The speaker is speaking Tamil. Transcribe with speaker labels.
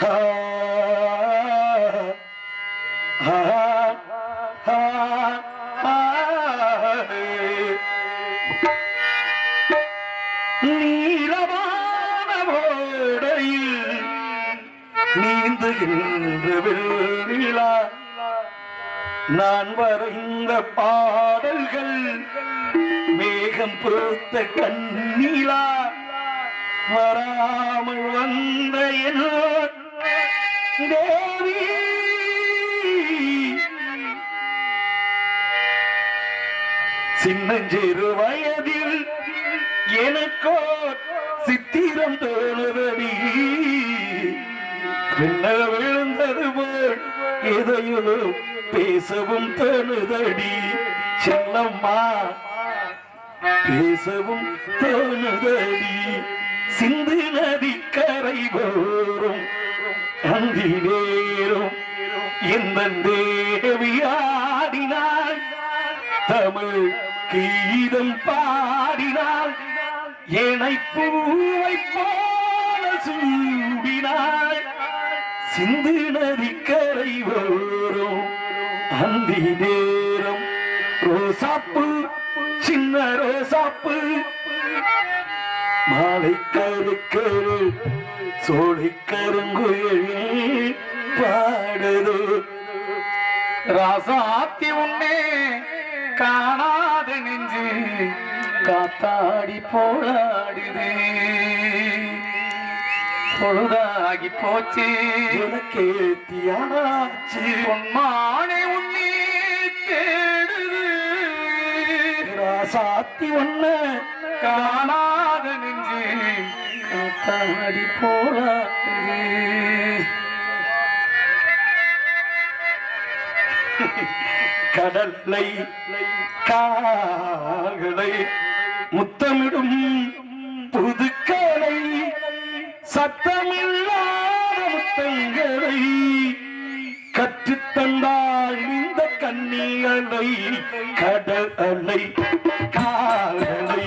Speaker 1: ஆ, நீந்துகின்ற வெள்ளிலா நான் வரைந்த பாடல்கள் மேகம் பொறுத்த கண்ணீலா வராமல் வந்த என் தேவி. சின்னஞ்சிறு வயதில் எனக்கோ சித்திரம் தோணுதடி. பின்னர் விழுந்தது போல் எதையோ பேசவும் தோணுதடி. செல்லம்மா பேசவும் தோணுதடி. சிந்து நதி கரை போரும் தந்தேவியாடினாள் தமிழ் கீதம் பாடினாள் என்னை பூவை போல சூடினாள் சிந்து நதி கரை ஓரும் அந்தி நேரம். ரோசாப்பு சின்ன ரோசாப்பு. மாலை கருக்கரு சோலை கருங்குயில் பாடுதோ
Speaker 2: ராசாத்தி உன்னே காணாத நெஞ்சு காத்தாடி போராடுது. பொழுதாகி போச்சு.
Speaker 1: உனக்கேத்தியாச்சு
Speaker 2: பொன்மானை உன்னே தேடுது.
Speaker 1: ராசாத்தி ஒன்ன
Speaker 2: காணாத நெஞ்சு காத்தாடி போராடுது.
Speaker 1: கடலை கால்களை முத்தமிடும் புதுக்கலை சத்தமில்லாத முத்தங்களை கற்றுத்தந்தாள் இந்த கண்ணிகளை கடல் அலை கால்களை